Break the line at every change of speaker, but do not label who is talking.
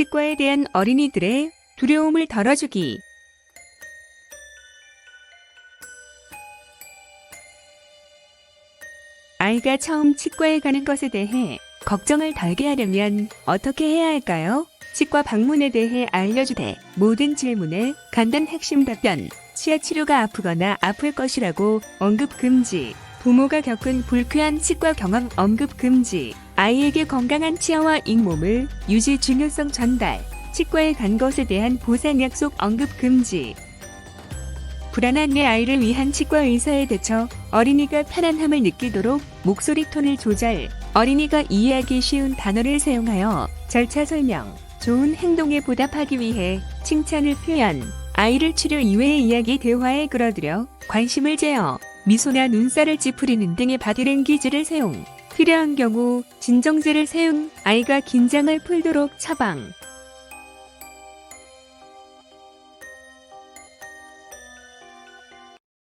치과에 대한 어린이들의 두려움을 덜어주기. 아이가 처음 치과에 가는 것에 대해 걱정을 덜게 하려면 어떻게 해야 할까요? 치과 방문에 대해 알려주되 모든 질문에 간단 핵심 답변, 치아 치료가 아프거나 아플 것이라고 언급 금지, 부모가 겪은 불쾌한 치과 경험 언급 금지, 아이에게 건강한 치아와 잇몸을 유지 중요성 전달, 치과에 간 것에 대한 보상 약속 언급 금지. 불안한 내 아이를 위한 치과 의사의 대처, 어린이가 편안함을 느끼도록 목소리 톤을 조절, 어린이가 이해하기 쉬운 단어를 사용하여 절차 설명, 좋은 행동에 보답하기 위해 칭찬을 표현, 아이를 치료 이외의 이야기 대화에 끌어들여 관심을 제어, 미소나 눈살을 찌푸리는 등의 바디랭귀지를 사용, 필요한 경우 진정제를 사용, 아이가 긴장을 풀도록 처방,